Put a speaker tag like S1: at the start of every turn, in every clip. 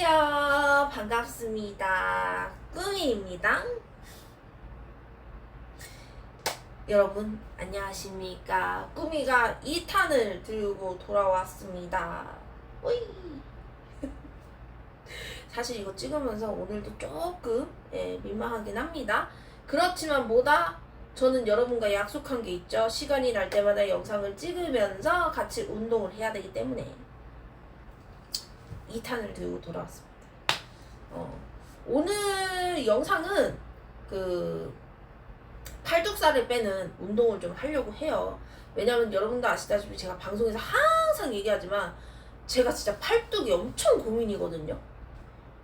S1: 안녕하세요. 반갑습니다. 꾸미입니다. 여러분, 안녕하십니까. 꾸미가 2탄을 들고 돌아왔습니다. 오이. 사실 이거 찍으면서 오늘도 조금 예, 민망하긴 합니다. 그렇지만 뭐다? 저는 여러분과 약속한 게 있죠. 시간이 날 때마다 영상을 찍으면서 같이 운동을 해야 되기 때문에 2탄을 들고 돌아왔습니다. 어, 오늘 영상은 그 팔뚝살을 빼는 운동을 좀 하려고 해요. 왜냐면 여러분도 아시다시피 제가 방송에서 항상 얘기하지만 제가 진짜 팔뚝이 엄청 고민이거든요.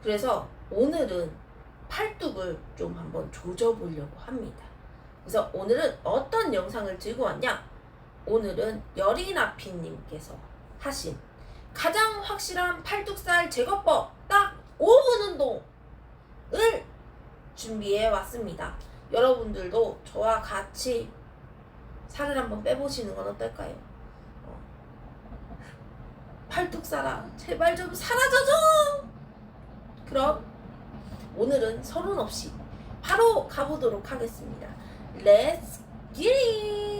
S1: 그래서 오늘은 팔뚝을 좀 한번 조져보려고 합니다. 그래서 오늘은 어떤 영상을 들고 왔냐? 오늘은 여리나피님께서 하신 가장 확실한 팔뚝살 제거법 딱 5분 운동을 준비해 왔습니다. 여러분들도 저와 같이 살을 한번 빼보시는 건 어떨까요? 어. 팔뚝살아 제발 좀 사라져줘! 그럼 오늘은 서론 없이 바로 가보도록 하겠습니다. Let's get it!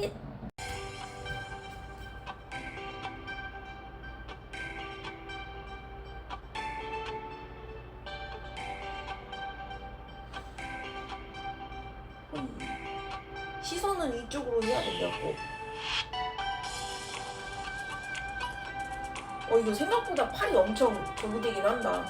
S1: 시선은 이쪽으로 해야 된다고. 어, 이거 생각보다 팔이 엄청 조무되긴 한다.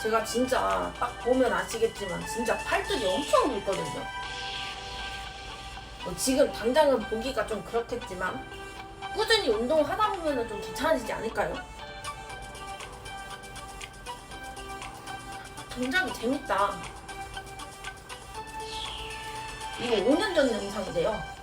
S1: 제가 진짜 딱 보면 아시겠지만 진짜 팔뚝이 엄청 굵거든요. 뭐 지금 당장은 보기가 좀 그렇겠지만 꾸준히 운동하다 보면 좀 괜찮아지지 않을까요? 굉장히 재밌다. 이거 5년 전 영상이래요.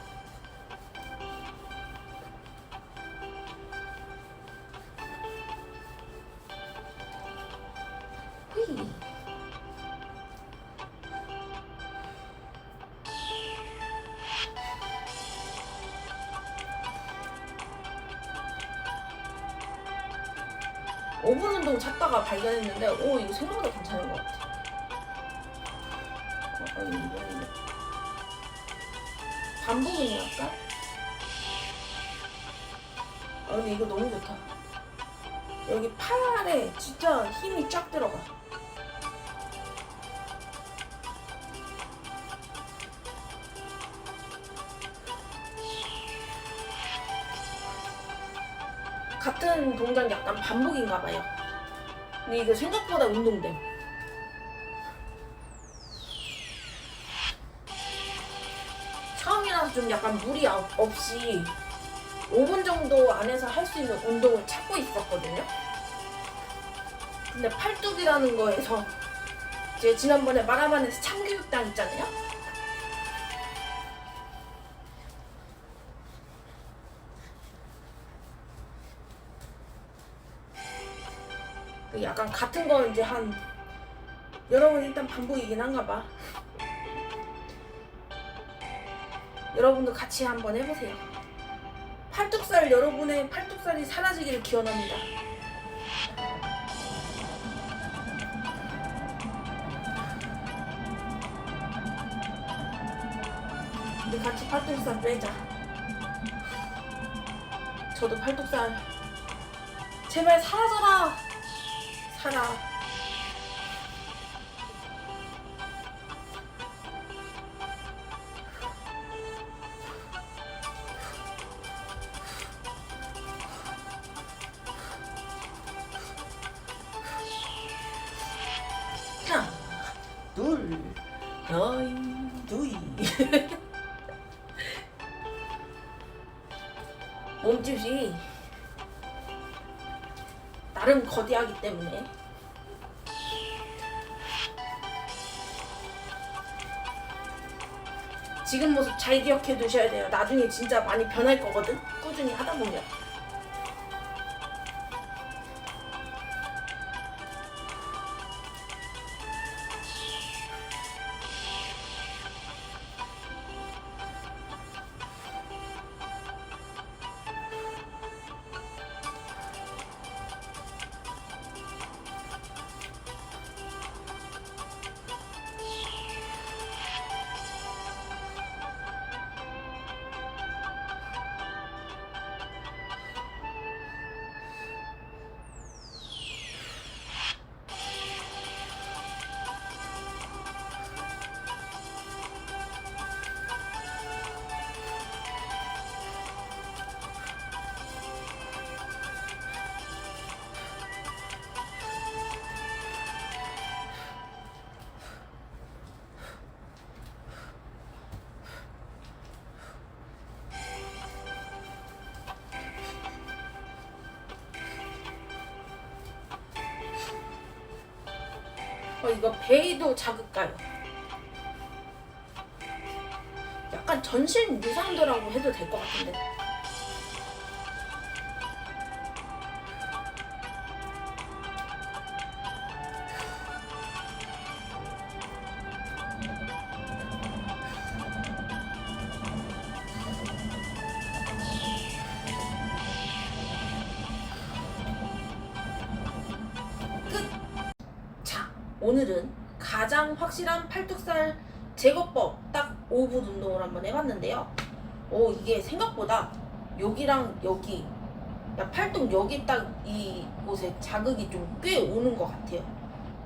S1: 5분 운동 찾다가 발견했는데 오 이거 생각보다 괜찮은 것 같아. 반복이냐 할까? 아 근데 이거 너무 좋다. 여기 팔에 진짜 힘이 쫙 들어가. 같은 동작 약간 반복인가 봐요. 근데 이거 생각보다 운동돼. 처음이라서 좀 약간 무리 아- 없이 5분 정도 안에서 할 수 있는 운동을 찾고 있었거든요. 근데 팔뚝이라는 거에서 제 지난번에 마라반에서 참교육당 있잖아요. 약간 같은 거 이제 한 여러 분 일단 반복이긴 한가 봐. 여러분도 같이 한번 해보세요. 팔뚝살 여러분의 팔뚝살이 사라지기를 기원합니다. 우리 같이 팔뚝살 빼자. 저도 팔뚝살 제발 사라져라. 살아. 하나, 둘, 어이, 두이. 몸집이 나름 거대하기 때문에 지금 모습 잘 기억해 두셔야 돼요. 나중에 진짜 많이 변할 거거든. 꾸준히 하다 보면. 어, 이거 베이도 자극가요. 약간 전신 유산도라고 해도 될 것 같은데. 오늘은 가장 확실한 팔뚝살 제거법 딱 5분 운동을 한번 해봤는데요. 오, 이게 생각보다 여기랑 여기, 야, 팔뚝 여기 딱 이곳에 자극이 좀 꽤 오는 것 같아요.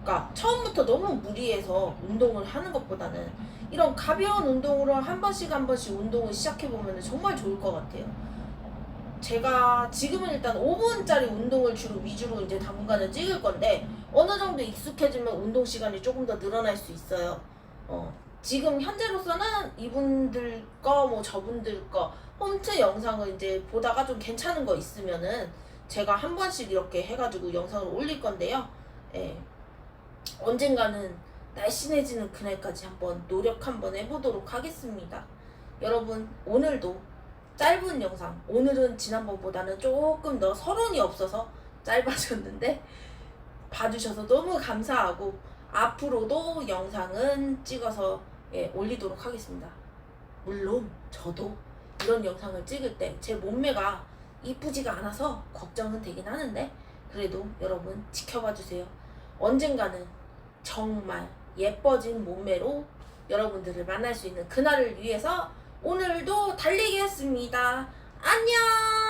S1: 그러니까 처음부터 너무 무리해서 운동을 하는 것보다는 이런 가벼운 운동으로 한 번씩 한 번씩 운동을 시작해보면 정말 좋을 것 같아요. 제가 지금은 일단 5분짜리 운동을 주로 위주로 이제 당분간은 찍을 건데 어느 정도 익숙해지면 운동 시간이 조금 더 늘어날 수 있어요. 어, 지금 현재로서는 이분들 거, 뭐 저분들 거 홈트 영상을 이제 보다가 좀 괜찮은 거 있으면은 제가 한 번씩 이렇게 해가지고 영상을 올릴 건데요. 예. 언젠가는 날씬해지는 그날까지 한번 노력 한번 해보도록 하겠습니다. 여러분, 오늘도 짧은 영상, 오늘은 지난번보다는 조금 더 서론이 없어서 짧아졌는데, 봐주셔서 너무 감사하고 앞으로도 영상은 찍어서 예, 올리도록 하겠습니다. 물론 저도 이런 영상을 찍을 때 제 몸매가 이쁘지가 않아서 걱정은 되긴 하는데 그래도 여러분 지켜봐 주세요. 언젠가는 정말 예뻐진 몸매로 여러분들을 만날 수 있는 그날을 위해서 오늘도 달리기 했습니다. 안녕!